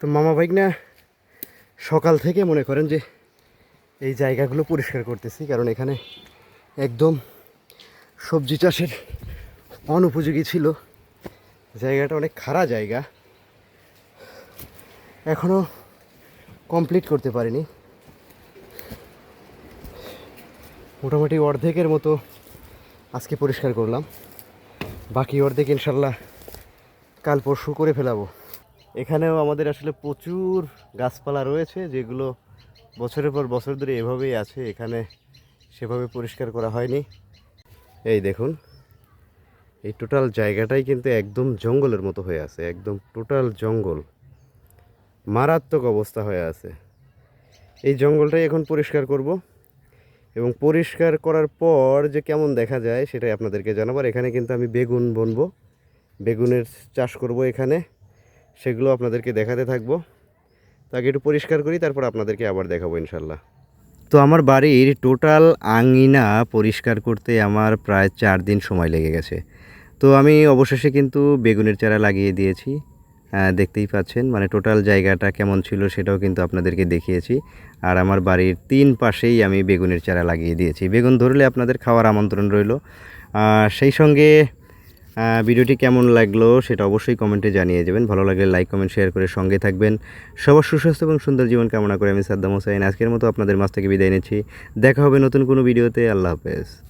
তো মামা বাইক না সকাল থেকে মনে করেন যে এই জায়গাগুলো পরিষ্কার করতেছি, কারণ এখানে একদম সবজি চাষের অনুপযোগী ছিল। জায়গাটা অনেক খারাপ জায়গা। এখনও কমপ্লিট করতে পারিনি। মোটামুটি অর্ধেকের মতো আজকে পরিষ্কার করলাম। বাকি অর্ধেক ইনশাল্লাহ কাল পরশু করে ফেলাবো। এখানেও আমাদের আসলে প্রচুর গাছপালা রয়েছে, যেগুলো বছরের পর বছর ধরে এভাবেই আছে, এখানে সেভাবে পরিষ্কার করা হয়নি। এই দেখুন, এই টোটাল জায়গাটাই কিন্তু একদম জঙ্গলের মতো হয়ে আছে, একদম টোটাল জঙ্গল। মারাত্মক অবস্থা হয়ে আছে। এই জঙ্গলটাই এখন পরিষ্কার করব এবং পরিষ্কার করার পর যে কেমন দেখা যায় সেটাই আপনাদেরকে জানাবার এখানে কিন্তু আমি বেগুন বুনবো, বেগুনের চাষ করব এখানে। সেগুলো আপনাদেরকে দেখাতে থাকব। তো আগে একটু পরিষ্কার করি, তারপর আপনাদেরকে আবার দেখাবো ইনশাল্লাহ তো আমার বাড়ির টোটাল আঙিনা পরিষ্কার করতে আমার প্রায় চার দিন সময় লেগে গেছে। তো আমি অবশেষে কিন্তু বেগুনের চারা লাগিয়ে দিয়েছি। দেখতেই পাচ্ছেন মানে টোটাল জায়গাটা কেমন ছিল সেটাও কিন্তু আপনাদেরকে দেখিয়েছি। আর আমার বাড়ির তিন পাশেই আমি বেগুনের চারা লাগিয়ে দিয়েছি। বেগুন ধরলে আপনাদের খাওয়ার আমন্ত্রণ রইল। সেই সঙ্গে ভিডিওটি কেমন লাগল সেটা অবশ্যই কমেন্টে জানিয়ে যাবেন। ভালো লাগলে লাইক কমেন্ট শেয়ার করে সঙ্গে থাকবেন। সবার সুস্বাস্থ্য এবং সুন্দর জীবন কামনা করে আমি সাদ্দাম হোসেন। আজকের মতো আপনাদের মাছ থেকে বিদায় নিচ্ছি। দেখা হবে নতুন কোনো ভিডিওতে। আল্লাহ হাফেজ।